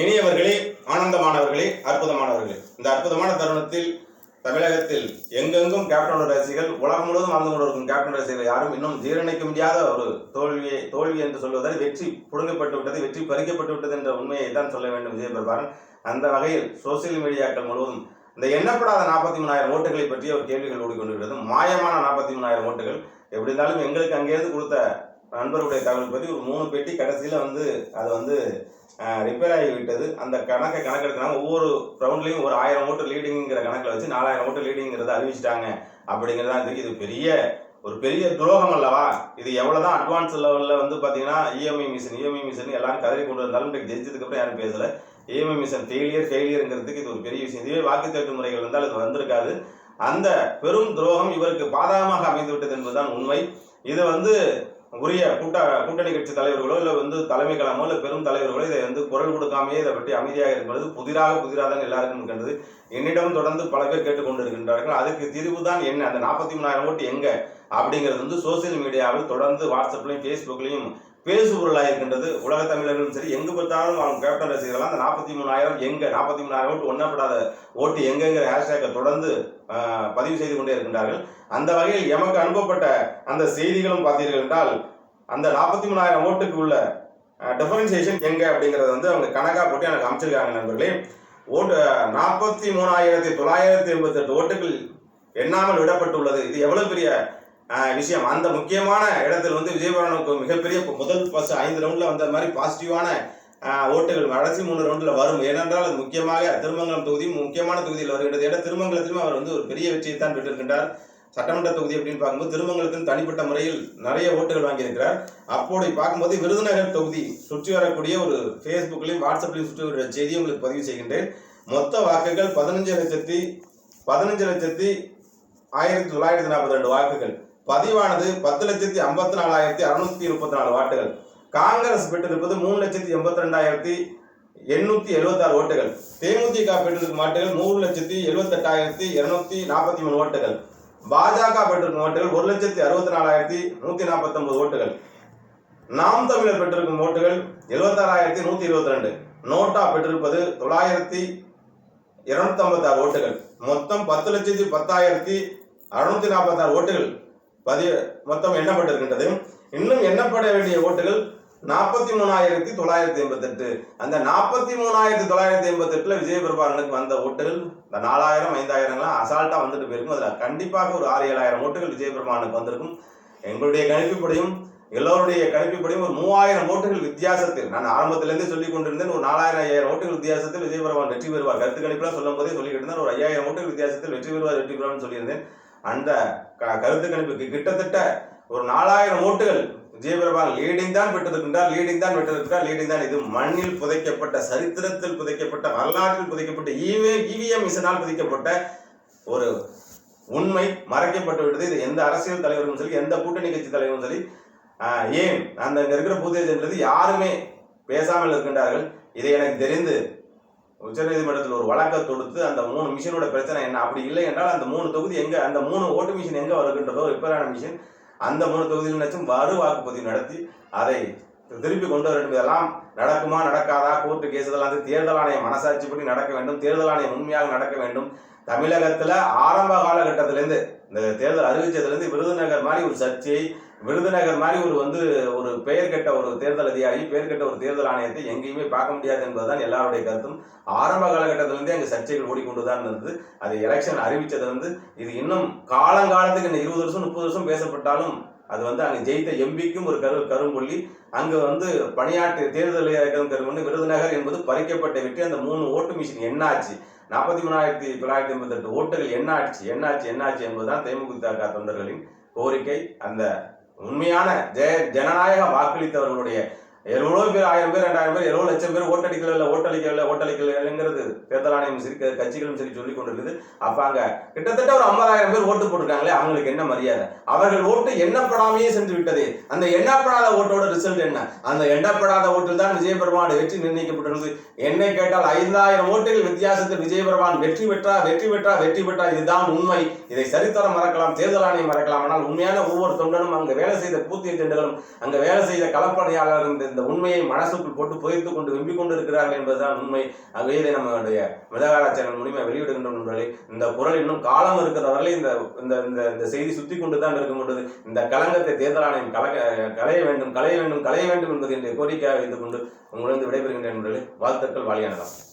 இனியவர்களே ஆனந்தமானவர்களே அற்புதமானவர்களே. இந்த அற்புதமான தருணத்தில் தமிழகத்தில் எங்கெங்கும் கேப்டன் ரசிகர்கள் உலகம் முழுவதும் வாழ்ந்து கொண்டிருக்கும் கேப்டன் ரசிகர்கள் யாரும் இன்னும் ஜீரணிக்க முடியாத ஒரு தோல்வியை தோல்வி என்று சொல்வதால் வெற்றி புடுங்கப்பட்டு விட்டது வெற்றி பறிக்கப்பட்டு விட்டது என்ற உண்மையை தான் சொல்ல வேண்டும் விஜய் பிரபாகரன் அந்த வகையில் சோசியல் மீடியாக்கள் முழுவதும் இந்த எண்ணப்படாத நாற்பத்தி மூணாயிரம் ஓட்டுகளை பற்றிய ஒரு கேள்விகள் ஓடிக்கொண்டிருக்கிறது. மாயமான நாற்பத்தி மூணாயிரம் ஓட்டுகள். எப்படி இருந்தாலும் எங்களுக்கு அங்கேருந்து கொடுத்த நண்பருடைய தகவல் பற்றி ஒரு மூணு பெட்டி கடைசியில் வந்து அது வந்து ரிப்பேர் ஆகி விட்டது. அந்த கணக்கை கணக்கெடுக்கிறாங்க. ஒவ்வொரு ரவுண்ட்லையும் ஒரு ஆயிரம் ஓட்டு லீடிங்கிற கணக்கில் வச்சு நாலாயிரம் ஓட்டு லீடிங்கிறத அறிவிச்சிட்டாங்க. அப்படிங்கிறதா தான் இது பெரிய ஒரு பெரிய துரோகம் அல்லவா? இது எவ்வளோதான் அட்வான்ஸ் லெவலில் வந்து பார்த்தீங்கன்னா இஎம்ஐ மிஷின் இஎம்ஐ மிஷின் எல்லாரும் கதறி கொண்டு வந்தாலும் இன்றைக்கு ஜெயிச்சதுக்கு யாரும் பேசலை. இஎம்ஐ மிஷின் ஃபெயிலியர் ஃபெயிலியருங்கிறதுக்கு இது ஒரு பெரிய விஷயம். இதுவே வாக்குத்தட்டு முறைகள் இருந்தால் இது வந்திருக்காது. அந்த பெரும் துரோகம் இவருக்கு பாதகமாக அமைந்து விட்டது என்பதுதான் உண்மை. இது வந்து உரிய கூட்ட கூட்டணி கட்சி தலைவர்களோ இல்லை வந்து தலைமை கழகமோ இல்லை பெரும் தலைவர்களோ இதை வந்து குரல் கொடுக்காமையே இதை பற்றி அமைதியாக இருப்பது புதிராக புதிராக தான் எல்லாருக்கும் இருக்கின்றது என்னிடம் தொடர்ந்து பல பேர் கேட்டுக்கொண்டு இருக்கின்றார்கள் அதுக்கு தீர்வு தான் என்ன? அந்த நாற்பத்தி மூணாயிரம் ஓட்டு எங்க? அப்படிங்கிறது வந்து சோசியல் மீடியாவில் தொடர்ந்து வாட்ஸ்அப்லையும் ஃபேஸ்புக்லையும் பேசுபொருளாக இருக்கின்றது. உலக தமிழர்களும் சரி எங்கு பார்த்தாலும் அவங்க கேப்டன் ரசிகர்கள்லாம் அந்த நாற்பத்தி மூணாயிரம் எங்க? நாற்பத்தி மூணாயிரம் ஓட்டு ஒன்னப்படாத ஓட்டு எங்கங்கிற ஹேஷ்டேக்கை தொடர்ந்து பதிவு செய்து கொண்டே இருக்கின்றார்கள். அந்த வகையில் எமக்கு அனுப்பப்பட்ட அந்த செய்திகளும் பார்த்தீர்கள் என்றால் அந்த நாற்பத்தி மூணாயிரம் ஓட்டுக்கு உள்ள டிஃபரன்சியேஷன் எங்க அப்படிங்கறத வந்து அவங்க கணக்கா போட்டு எனக்கு அமைச்சிருக்காங்க நண்பர்களே. ஓட்டு நாற்பத்தி மூணாயிரத்தி தொள்ளாயிரத்தி எண்பத்தெட்டு ஓட்டுகள் எண்ணாமல் விடப்பட்டுள்ளது. இது எவ்வளவு பெரிய விஷயம். அந்த முக்கியமான இடத்தில் வந்து விஜயபுரனுக்கு மிகப்பெரிய முதல் ஃபர்ஸ்ட் ஐந்து ரவுண்ட்ல வந்த மாதிரி பாசிட்டிவான ஓட்டுகள் கடைசி மூணு ரவுண்டில் வரும். ஏனென்றால் அது முக்கியமாக திருமங்கலம் தொகுதி முக்கியமான தொகுதியில் வருகின்றது. ஏன்னா திருமங்கலத்திலும் அவர் வந்து ஒரு பெரிய வெற்றியை தான் பெற்றிருக்கின்றார். சட்டமன்ற தொகுதி அப்படின்னு பார்க்கும்போது திருமங்கலத்தின் தனிப்பட்ட முறையில் நிறைய ஓட்டுகள் வாங்கியிருக்கிறார். அப்போது பார்க்கும்போது விருதுநகர் தொகுதி சுற்றி வரக்கூடிய ஒரு ஃபேஸ்புக்லையும் வாட்ஸ்அப்லையும் சுற்றி வர செய்தி உங்களுக்கு பதிவு செய்கின்றேன். மொத்த வாக்குகள் பதினஞ்சு லட்சத்தி பதினஞ்சு லட்சத்தி ஆயிரத்தி தொள்ளாயிரத்தி நாற்பத்தி ரெண்டு வாக்குகள். பதிவானது பத்து லட்சத்தி ஐம்பத்தி நாலாயிரத்தி அறுநூத்தி முப்பத்தி நாலு வாட்டுகள் காங்கிரஸ் பெற்றிருப்பது மூணு லட்சத்தி எண்பத்தி ரெண்டாயிரத்தி எண்ணூத்தி எழுபத்தாறு ஓட்டுகள். தேமுதிக பெற்றிருக்கும் வாட்டுகள் மூணு லட்சத்தி எழுபத்தெட்டாயிரத்தி இருநூத்தி நாற்பத்தி மூணு ஓட்டுகள். பாஜக பெற்றிருக்கும் ஓட்டுகள் ஒரு லட்சத்தி அறுபத்தி நாலாயிரத்தி நூத்தி நாற்பத்தி ஓட்டுகள். நாம் தமிழர் பெற்றிருக்கும் ஓட்டுகள் எழுபத்தாறாயிரத்தி நூத்தி இருபத்தி ரெண்டு. நோட்டா பெற்றிருப்பது தொள்ளாயிரத்தி இருநூத்தி ஐம்பத்தாறு ஓட்டுகள். மொத்தம் பத்து லட்சத்தி பத்தாயிரத்தி அறுநூத்தி நாற்பத்தாறு ஓட்டுகள். பதிவு மொத்தம் எண்ணப்பட்டிருக்கின்றது. இன்னும் எண்ணப்பட வேண்டிய ஓட்டுகள் நாற்பத்தி மூணாயிரத்தி தொள்ளாயிரத்தி எண்பத்தெட்டு. அந்த நாற்பத்தி மூணாயிரத்தி தொள்ளாயிரத்தி எண்பத்தெட்டுல விஜயபிரபாகரனுக்கு வந்த ஓட்டுகள் இந்த நாலாயிரம் ஐந்தாயிரம்லாம் அசால்ட்டா வந்துட்டு போயிருக்கும். அதுல கண்டிப்பாக ஒரு ஆறு ஏழாயிரம் ஓட்டுகள் விஜயபிரபாகரனுக்கு வந்திருக்கும். எங்களுடைய கணிப்புப்படியும் எல்லோருடைய கணிப்புப்படியும் ஒரு மூவாயிரம் ஓட்டுகள் வித்தியாசத்தில் நான் ஆரம்பத்திலேருந்தே சொல்லிக் கொண்டிருந்தேன் ஒரு நாலாயிரம் ஐயாயிரம் ஓட்டுகள் வித்தியாசத்தில் விஜயபிரபாகரன் வெற்றி பெறுவார். கருத்து கணிப்புலாம் சொல்லும் போதே சொல்லிக்கிட்டு இருந்தேன் ஒரு ஐயாயிரம் ஓட்டுகள் வித்தியாசத்தில் வெற்றி பெறுவார் வெற்றி பெறுவார்னு சொல்லியிருந்தேன். அந்த க- கருத்து கணிப்புக்கு கிட்டத்தட்ட ஒரு நாலாயிரம் ஓட்டுகள் விஜயபிரபாகரன் லீடிங் தான் பெற்றிருக்கின்றார் லீடிங் தான் பெற்றிருக்கிறார் லீடிங் தான். இது மண்ணில் புதைக்கப்பட்ட சரித்திரத்தில் புதைக்கப்பட்ட வரலாற்றில் புதைக்கப்பட்ட ஈவே இவிஎம் மிஷனால் புதைக்கப்பட்ட ஒரு உண்மை மறைக்கப்பட்டு விட்டது. இது எந்த அரசியல் தலைவரும் சரி எந்த கூட்டணி கட்சி தலைவரும் சரி ஏன் அந்த அங்கே இருக்கிற பூதேஜன்றது யாருமே பேசாமல் இருக்கின்றார்கள்? இதை எனக்கு தெரிந்து உச்சநீதிமன்றத்தில் ஒரு வழக்கை தொடுத்து அந்த மூணு மிஷினோட பிரச்சனை என்ன? அப்படி இல்லை என்றால் அந்த மூணு தொகுதி எங்கே அந்த மூணு ஓட்டு மிஷின் எங்கே வருகின்றதோ ரிப்பேரான மிஷின் அந்த மூணு தொகுதியிலும் மறு வாக்குப்பதிவு நடத்தி அதை திருப்பி கொண்டு வர வேண்டும். இதெல்லாம் நடக்குமா நடக்காதா? கோர்ட்டு கேஸ் இதெல்லாம் வந்து தேர்தல் ஆணையம் மனசாட்சிப்படி நடக்க வேண்டும். தேர்தல் ஆணையம் உண்மையாக நடக்க வேண்டும். தமிழகத்தில் ஆரம்ப காலகட்டத்திலேருந்து இந்த தேர்தல் அறிவிச்சதுலேருந்து விருதுநகர் மாதிரி ஒரு சர்ச்சை விருதுநகர் மாதிரி ஒரு வந்து ஒரு பெயர் கெட்ட ஒரு தேர்தல் அதிகாரி பெயர் கெட்ட ஒரு தேர்தல் ஆணையத்தை எங்கேயுமே பார்க்க முடியாது என்பதுதான் எல்லாருடைய கருத்தும். ஆரம்ப காலகட்டத்திலிருந்தே அங்கே சர்ச்சைகள் ஓடிக்கொண்டு தான் இருந்தது. அது எலெக்ஷன் அறிவித்தது வந்து இது இன்னும் காலங்காலத்துக்கு இந்த இருபது வருஷம் முப்பது வருஷம் பேசப்பட்டாலும் அது வந்து அங்கே ஜெயித்த எம்பிக்கும் ஒரு கரு கரும்புள்ளி அங்கே வந்து பணியாற்றிய தேர்தல் இயக்கம் விருதுநகர் என்பது பறிக்கப்பட்ட வெற்றி. அந்த மூணு ஓட்டு மிஷின் என்னாச்சு? நாற்பத்தி மூணாயிரத்தி தொள்ளாயிரத்தி எண்பத்தெட்டு ஓட்டுகள் என்னாச்சு? என்னாச்சு என்னாச்சு என்பதுதான் தேமுதிக தொண்டர்களின் கோரிக்கை அந்த உண்மையான ஜெய ஜனநாயக வாக்களித்தவர்களுடைய எவ்வளோ பேர் ஆயிரம் பேர் ரெண்டாயிரம் பேர் எவ்வளோ லட்சம் பேர் ஓட்டடிக்கல ஓட்டளிக்கல ஓட்டளிக்கலங்கிறது தேர்தல் ஆணையம் சரி கட்சிகளும் சரி சொல்லி கொண்டிருக்குது. அப்போ அங்கே கிட்டத்தட்ட ஒரு ஐம்பதாயிரம் பேர் ஓட்டு போட்டிருக்காங்களே அவங்களுக்கு என்ன மரியாதை? அவர்கள் ஓட்டு எண்ணப்படாமையே சென்று விட்டது. அந்த எண்ணப்படாத ஓட்டோட ரிசல்ட் என்ன? அந்த எண்ணப்படாத ஓட்டில் தான் விஜயபெருமான் வெற்றி நிர்ணயிக்கப்பட்டுள்ளது என்னை கேட்டால் ஐந்தாயிரம் ஓட்டுகள் வித்தியாசத்தில் விஜயபெருமான் வெற்றி பெற்றா வெற்றி பெற்றா வெற்றி பெற்றா இதுதான் உண்மை. இதை சரித்தரம் மறக்கலாம் தேர்தல் ஆணையம் மறக்கலாம். ஆனால் உண்மையான ஒவ்வொரு தொண்டனும் அங்கே வேலை செய்த பூத்திய தொண்டர்களும் அங்கே வேலை செய்த களப்பணியாளரும் இந்த உண்மையை மனசுக்குள் போட்டு புதைத்துக் கொண்டு வெம்பிக் கொண்டு இருக்கிறார்கள் என்பதுதான் உண்மை. ஆகவே இதை நம்மளுடைய மிதகாரா சேனல் மூலியமா வெளியிடுகின்ற நண்பர்களே. இந்த குரல் இன்னும் காலம் இருக்கிறவர்களே இந்த இந்த இந்த இந்த செய்தி சுத்தி கொண்டு தான் இருக்க முடியுது இந்த கலங்கத்தை தேர்தல் ஆணையம் கலக களைய வேண்டும் களைய வேண்டும் களைய வேண்டும் என்பது என்னுடைய கோரிக்கையாக வைத்துக் கொண்டு உங்களிடம் விடைபெறுகின்ற நண்பர்களே. வாழ்த்துக்கள் வாலியானலாம்